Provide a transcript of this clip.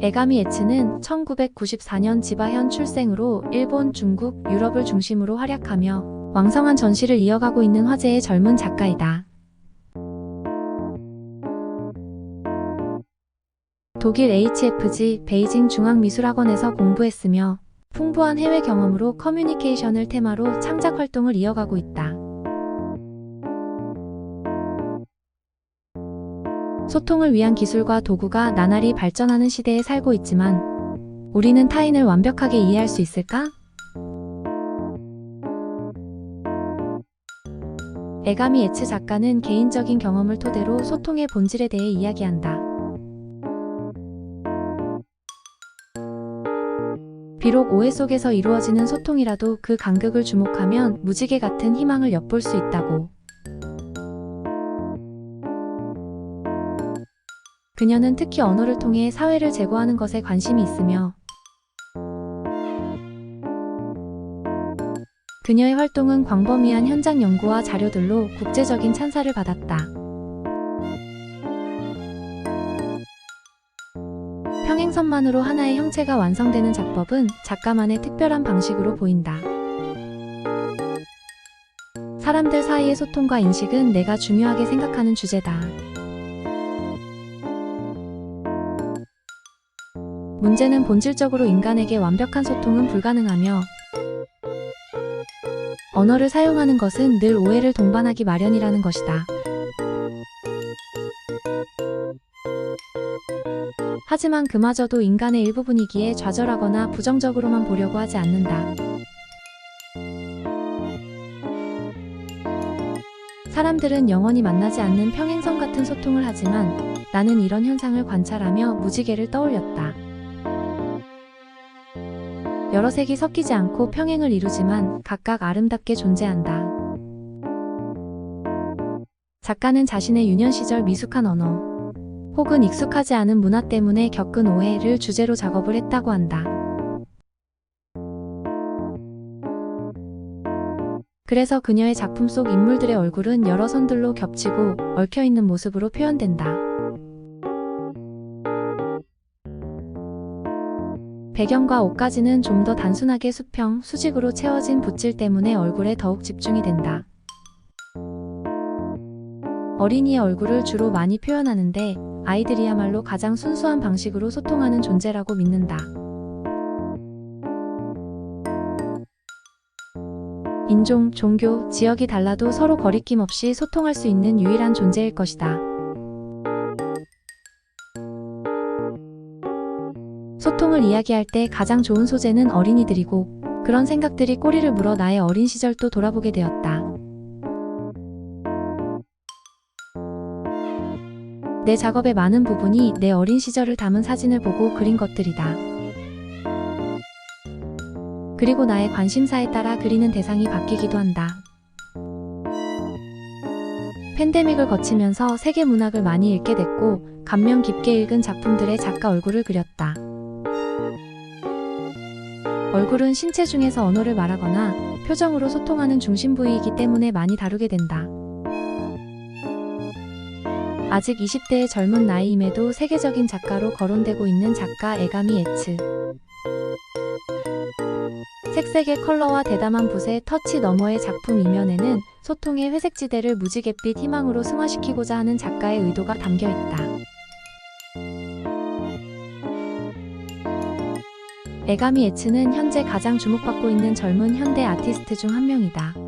에가미 에츠는 1994년 지바현 출생으로 일본, 중국, 유럽을 중심으로 활약하며 왕성한 전시를 이어가고 있는 화제의 젊은 작가이다. 독일 HFG 베이징 중앙미술학원에서 공부했으며 풍부한 해외 경험으로 커뮤니케이션을 테마로 창작 활동을 이어가고 있다. 소통을 위한 기술과 도구가 나날이 발전하는 시대에 살고 있지만 우리는 타인을 완벽하게 이해할 수 있을까? 에가미 에츠 작가는 개인적인 경험을 토대로 소통의 본질에 대해 이야기한다. 비록 오해 속에서 이루어지는 소통이라도 그 간극을 주목하면 무지개 같은 희망을 엿볼 수 있다고. 그녀는 특히 언어를 통해 사회를 제고하는 것에 관심이 있으며 그녀의 활동은 광범위한 현장 연구와 자료들로 국제적인 찬사를 받았다. 평행선만으로 하나의 형체가 완성되는 작법은 작가만의 특별한 방식으로 보인다. 사람들 사이의 소통과 인식은 내가 중요하게 생각하는 주제다. 문제는 본질적으로 인간에게 완벽한 소통은 불가능하며 언어를 사용하는 것은 늘 오해를 동반하기 마련이라는 것이다. 하지만 그마저도 인간의 일부분이기에 좌절하거나 부정적으로만 보려고 하지 않는다. 사람들은 영원히 만나지 않는 평행선 같은 소통을 하지만 나는 이런 현상을 관찰하며 무지개를 떠올렸다. 여러 색이 섞이지 않고 평행을 이루지만 각각 아름답게 존재한다. 작가는 자신의 유년 시절 미숙한 언어, 혹은 익숙하지 않은 문화 때문에 겪은 오해를 주제로 작업을 했다고 한다. 그래서 그녀의 작품 속 인물들의 얼굴은 여러 선들로 겹치고 얽혀 있는 모습으로 표현된다. 배경과 옷까지는 좀 더 단순하게 수평, 수직으로 채워진 붓질 때문에 얼굴에 더욱 집중이 된다. 어린이의 얼굴을 주로 많이 표현하는데 아이들이야말로 가장 순수한 방식으로 소통하는 존재라고 믿는다. 인종, 종교, 지역이 달라도 서로 거리낌 없이 소통할 수 있는 유일한 존재일 것이다. 소통을 이야기할 때 가장 좋은 소재는 어린이들이고 그런 생각들이 꼬리를 물어 나의 어린 시절도 돌아보게 되었다. 내 작업의 많은 부분이 내 어린 시절을 담은 사진을 보고 그린 것들이다. 그리고 나의 관심사에 따라 그리는 대상이 바뀌기도 한다. 팬데믹을 거치면서 세계 문학을 많이 읽게 됐고 감명 깊게 읽은 작품들의 작가 얼굴을 그렸다. 얼굴은 신체 중에서 언어를 말하거나 표정으로 소통하는 중심 부위이기 때문에 많이 다루게 된다. 아직 20대의 젊은 나이임에도 세계적인 작가로 거론되고 있는 작가 에가미 에츠. 색색의 컬러와 대담한 붓의 터치 너머의 작품 이면에는 소통의 회색지대를 무지갯빛 희망으로 승화시키고자 하는 작가의 의도가 담겨 있다. 에가미 에츠는 현재 가장 주목받고 있는 젊은 현대 아티스트 중 한 명이다.